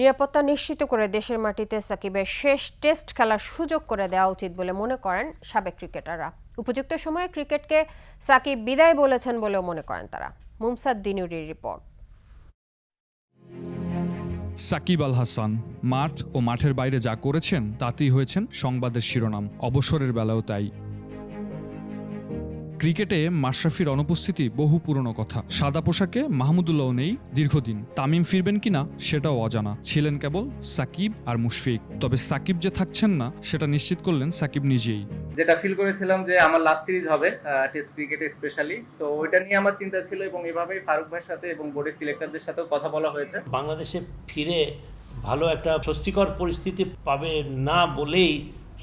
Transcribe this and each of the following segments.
নিরাপত্তা নিশ্চিত করে দেশের মাটিতে সাকিবের শেষ টেস্ট খেলার সুযোগ করে দেওয়া উচিত বলে মনে করেন সাবেক ক্রিকেটাররা। উপযুক্ত সময়ে ক্রিকেটকে সাকিব বিদায় বলেছেন বলেও মনে করেন তারা। মুমসাদ দিনুরির রিপোর্ট। সাকিব আল হাসান, মাঠ ও মাঠের বাইরে যা করেছেন তাতেই হয়েছেন সংবাদের শিরোনাম। অবসরের বেলাও তাই। ক্রিকেটে মাশরাফির অনুপস্থিতি বহু পুরনো কথা। সাদা পোশাকে মাহমুদুল্লাহ নেই দীর্ঘদিন। তামিম ফিরবেন কিনা সেটাও অজানা। ছিলেন কেবল সাকিব আর মুশফিক। তবে সাকিব যে থাকছেন না সেটা নিশ্চিত করলেন সাকিব নিজেই। যেটা ফিল করেছিলাম যে আমার লাস্ট সিরিজ হবে টেস্ট ক্রিকেটে স্পেশালি তো ওইটা নিয়ে আমার চিন্তা ছিল এবং এভাবেই ফারুক ভাইয়ের সাথে এবং বোর্ডের সিলেক্টরদের সাথেও কথা বলা হয়েছে। বাংলাদেশে ফিরে ভালো একটা স্বস্তিকর পরিস্থিতি পাবে না বলেই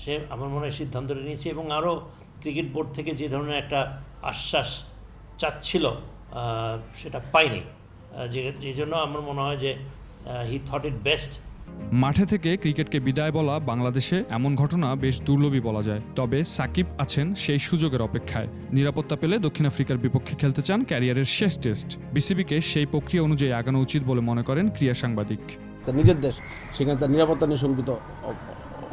সে আমার মনে হয় সিদ্ধান্তটা নিয়েছে এবং আরও ক্রিকেট বোর্ড থেকে যে ধরনের একটা আশ্বাস চাচ্ছিল সেটা পাইনি। যে যে জন্য আমার মনে হয় যে হি থট ইট বেস্ট মাঠে থেকে ক্রিকেটকে বিদায় বলা বাংলাদেশে এমন ঘটনা বেশ দুর্লভই বলা যায়। তবে সাকিব আছেন সেই সুযোগের অপেক্ষায়। নিরাপত্তা পেলে দক্ষিণ আফ্রিকার বিপক্ষে খেলতে চান ক্যারিয়ারের শেষ টেস্ট। বিসিবিকে সেই প্রক্রিয়া অনুযায়ী আগানো উচিত বলে মনে করেন ক্রীড়া সাংবাদিক। তার নিজের দেশ সেখানে তার নিরাপত্তা নিয়ে শঙ্কিত।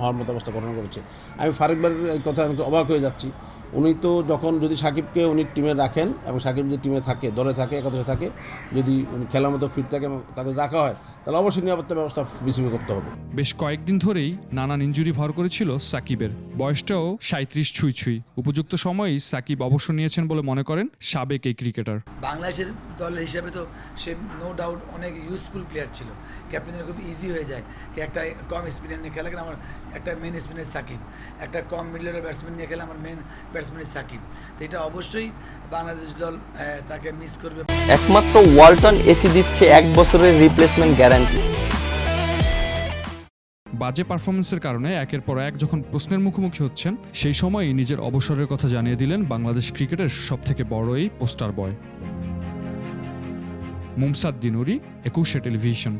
হওয়ার মতো অবস্থা গঠন করেছে আমি ফারুক কথা আমি অবাক হয়ে যাচ্ছি। উনি তো যখন যদি সাকিবকে উনি টিমে রাখেন এবং সাকিব যদি টিমে থাকে দলে থাকে একাদশে থাকে যদি উনি খেলার মতো ফিট থাকে এবং তাকে রাখা হয় তাহলে অবশ্যই নিরাপত্তা ব্যবস্থা বিসিবি করতে হবে। বেশ কয়েকদিন ধরেই নানান ইঞ্জুরি ভর করেছিল সাকিবের। বয়সটাও সাঁত্রিশ ছুঁই ছুঁই। উপযুক্ত সময়েই সাকিব অবসর নিয়েছেন বলে মনে করেন সাবেক এই ক্রিকেটার। বাংলাদেশের দল হিসাবে তো সে নো ডাউট অনেক ইউজফুল প্লেয়ার ছিল। ক্যাপ্টেনের খুব ইজি হয়ে যায়। কি একটা কম স্পিনার নিয়ে খেলে আমার একটা মেন স্পিনার সাকিব। একটা কম মিডলের ব্যাটসম্যান নিয়ে খেলে আমার মেন ব্যাটসম্যান সাকিব তো এটা অবশ্যই বাংলাদেশ দল তাকে মিস করবে। একমাত্র ওয়ালটন এসি দিচ্ছে এক বছরের রিপ্লেসমেন্ট গ্যারান্টি বাজে পারফরমেন্সের কারণে একের পর এক যখন প্রশ্নের মুখোমুখি হচ্ছেন সেই সময়ই নিজের অবসরের কথা জানিয়ে দিলেন বাংলাদেশ ক্রিকেটের সবথেকে বড় এই পোস্টার বয় মুমসাদ দিনুরি একুশে টেলিভিশন।